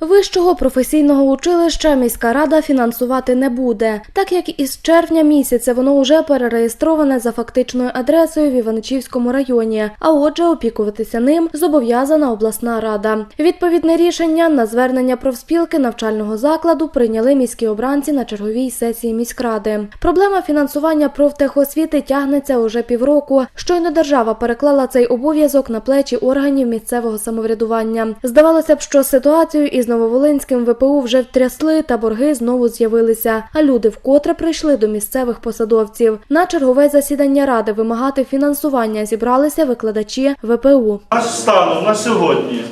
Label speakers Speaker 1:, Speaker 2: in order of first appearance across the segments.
Speaker 1: Вищого професійного училища міська рада фінансувати не буде, так як із червня місяця воно вже перереєстроване за фактичною адресою в Іваничівському районі, а отже, опікуватися ним зобов'язана обласна рада. Відповідне рішення на звернення профспілки навчального закладу прийняли міські обранці на черговій сесії міськради. Проблема фінансування профтехосвіти тягнеться уже півроку. Щойно держава переклала цей обов'язок на плечі органів місцевого самоврядування. Здавалося б, що ситуацію із Нововолинським ВПУ вже втрясли, та борги знову з'явилися. А люди вкотре прийшли до місцевих посадовців. На чергове засідання ради вимагати фінансування зібралися викладачі ВПУ.
Speaker 2: Аж станом на сьогодні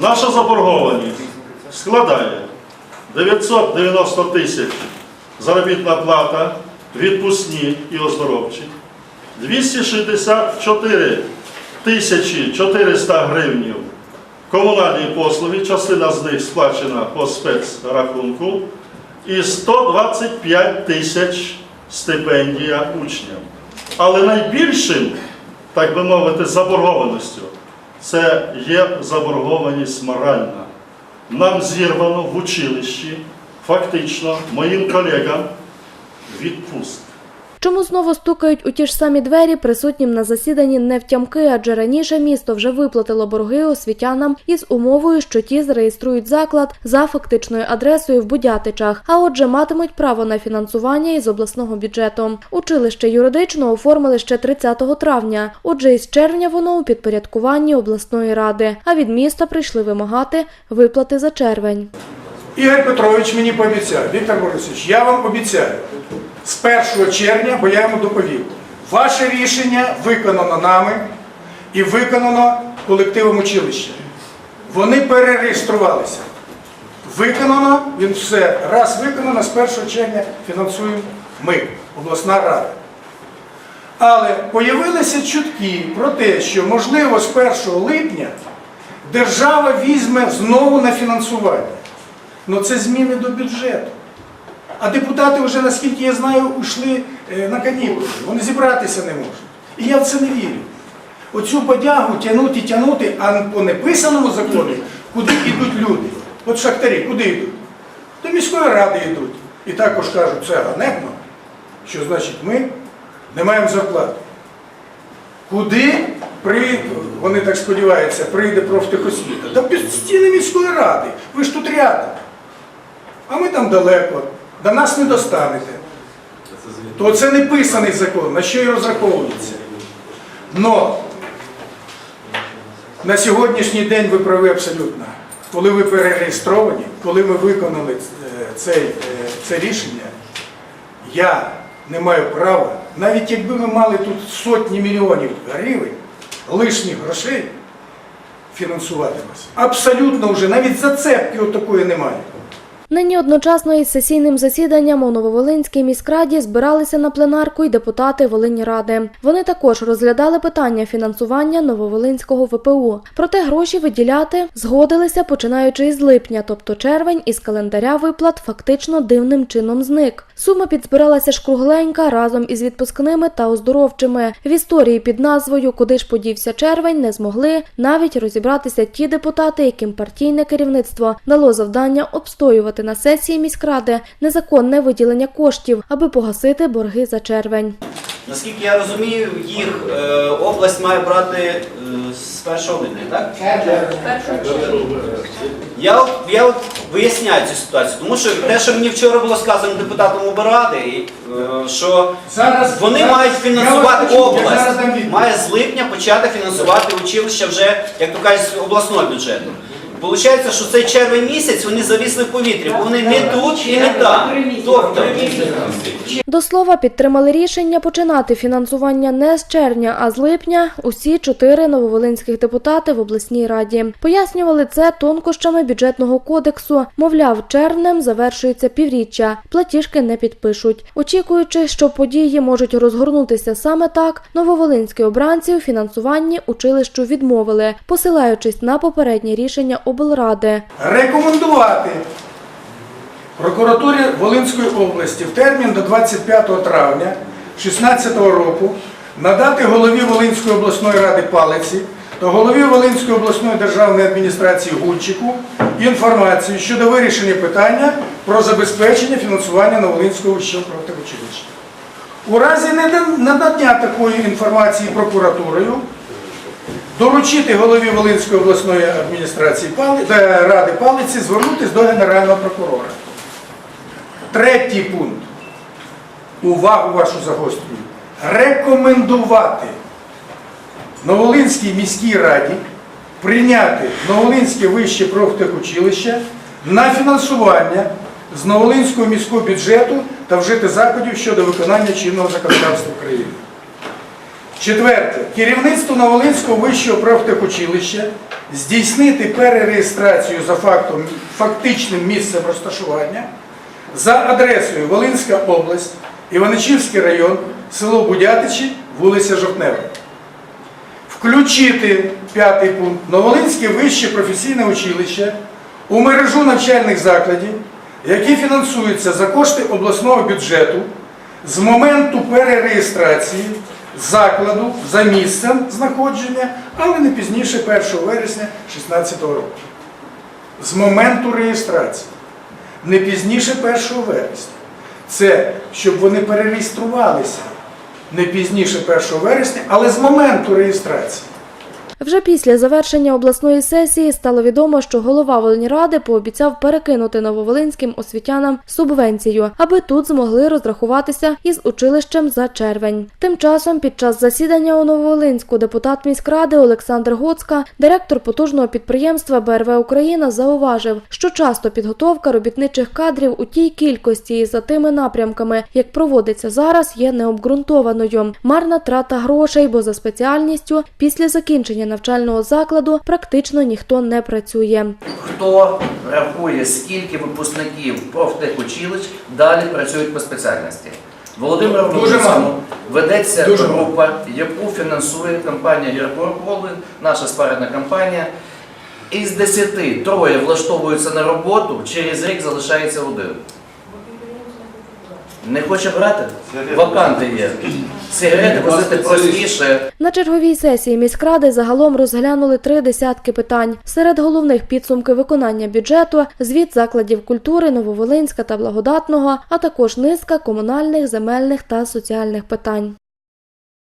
Speaker 2: наша заборгованість складає 990 тисяч заробітна плата, відпускні і оздоровчі, 264 тисячі 400 гривнів комунальні послуги, частина з них сплачена по спецрахунку, і 125 тисяч стипендія учням. Але найбільшим, так би мовити, заборгованістю це є заборгованість моральна. Нам зірвано в училищі, фактично, моїм колегам відпустки.
Speaker 1: Чому знову стукають у ті ж самі двері присутнім на засіданні не втямки, адже раніше місто вже виплатило борги освітянам із умовою, що ті зареєструють заклад за фактичною адресою в Будятичах, а отже матимуть право на фінансування із обласного бюджету. Училище юридично оформили ще 30 травня. Отже, із червня воно у підпорядкуванні обласної ради. А від міста прийшли вимагати виплати за червень.
Speaker 3: Ігор Петрович мені пообіцяв, Віктор Борисович, я вам обіцяю, з 1 червня, бо я йому доповів, ваше рішення виконано нами і виконано колективом училища. Вони перереєструвалися. Виконано, він все раз виконано, з 1 червня фінансуємо ми, обласна рада. Але появилися чутки про те, що можливо з 1 липня держава візьме знову на фінансування. Ну це зміни до бюджету. А депутати вже, наскільки я знаю, йшли е, на канікули. Вони зібратися не можуть. І я в це не вірю. Оцю подягу тягнути, тягнути, а по неписаному законі, куди йдуть люди. От шахтарі, куди йдуть? До міської ради йдуть. І також кажуть, це ганебно, що значить ми не маємо зарплати. Куди при, вони так сподіваються, прийде профтехосвіта? Та під стіни міської ради. Ви ж тут рядом. А ми там далеко, до нас не достанете. То це не писаний закон, на що і розраховується. Но на сьогоднішній день ви праві абсолютно. Коли ви перереєстровані, коли ми виконали е, цей, е, це рішення, я не маю права, навіть якби ми мали тут сотні мільйонів гривень, лишніх грошей, фінансувати вас. Абсолютно вже, навіть зацепки отакої немає.
Speaker 1: Нині одночасно із сесійним засіданням у Нововолинській міськраді збиралися на пленарку й депутати Волиньради. Вони також розглядали питання фінансування Нововолинського ВПУ. Проте гроші виділяти згодилися починаючи із липня, тобто червень, із календаря виплат фактично дивним чином зник. Сума підзбиралася ж кругленька разом із відпускними та оздоровчими. В історії під назвою Куди ж подівся червень не змогли навіть розібратися ті депутати, яким партійне керівництво дало завдання обстоювати на сесії міськради незаконне виділення коштів, аби погасити борги за червень.
Speaker 4: Наскільки я розумію, їх е, область має брати е, з 1 липня, так? Я я виясняю цю ситуацію, тому що те, що мені вчора було сказано депутатом облради, і, е, що вони мають фінансувати область, має з липня почати фінансувати училище вже, як то кажуть, з обласного бюджету. Получається, що цей червень місяць вони завісли в повітрі, бо вони не тут і не там. Тобто,
Speaker 1: До слова, підтримали рішення починати фінансування не з червня, а з липня усі чотири нововолинських депутати в обласній раді. Пояснювали це тонкощами бюджетного кодексу. Мовляв, червнем завершується півріччя, платіжки не підпишуть. Очікуючи, що події можуть розгорнутися саме так, нововолинські обранці у фінансуванні училищу відмовили, посилаючись на попереднє рішення облради.
Speaker 3: рекомендувати прокуратурі Волинської області в термін до 25 травня 2016 року надати голові Волинської обласної ради палиці та голові Волинської обласної державної адміністрації Гунчику інформацію щодо вирішення питання про забезпечення фінансування Новолинського вищого профтехучилища. У разі надання такої інформації прокуратурою доручити голові Волинської обласної адміністрації е, ради Палиці звернутися до Генерального прокурора. Третій пункт. Увагу вашу загострюю. Рекомендувати Новолинській міській раді прийняти Новолинське вище профтехучилище на фінансування з Новолинського міського бюджету та вжити заходів щодо виконання чинного законодавства України. Четверте. Керівництво Новолинського вищого профтехучилища здійснити перереєстрацію за фактом, фактичним місцем розташування за адресою Волинська область, Іваничівський район, село Будятичі, вулиця Жовтнева. Включити п'ятий пункт Новолинське вище професійне училище у мережу навчальних закладів, які фінансуються за кошти обласного бюджету з моменту перереєстрації закладу за місцем знаходження, але не пізніше 1 вересня 2016 року. З моменту реєстрації, не пізніше 1 вересня. Це щоб вони перереєструвалися не пізніше 1 вересня, але з моменту реєстрації.
Speaker 1: Вже після завершення обласної сесії стало відомо, що голова Волиньради пообіцяв перекинути нововолинським освітянам субвенцію, аби тут змогли розрахуватися із училищем за червень. Тим часом, під час засідання у Нововолинську депутат міськради Олександр Гоцка, директор потужного підприємства БРВ Україна, зауважив, що часто підготовка робітничих кадрів у тій кількості і за тими напрямками, як проводиться зараз, є необґрунтованою. Марна трата грошей, бо за спеціальністю після закінчення навчального закладу практично ніхто не працює.
Speaker 5: Хто рахує, скільки випускників профтехучилищ далі працюють по спеціальності? Володимир
Speaker 3: Дуже
Speaker 5: ведеться
Speaker 3: Дуже
Speaker 5: група, яку фінансує компанія Холдинг, наша спарена компанія. Із 10 троє влаштовуються на роботу, через рік залишається один. Не хоче брати? Ваканти є. Сигарети возити простіше.
Speaker 1: На черговій сесії міськради загалом розглянули три десятки питань. Серед головних підсумки виконання бюджету, звіт закладів культури Нововолинська та Благодатного, а також низка комунальних, земельних та соціальних питань.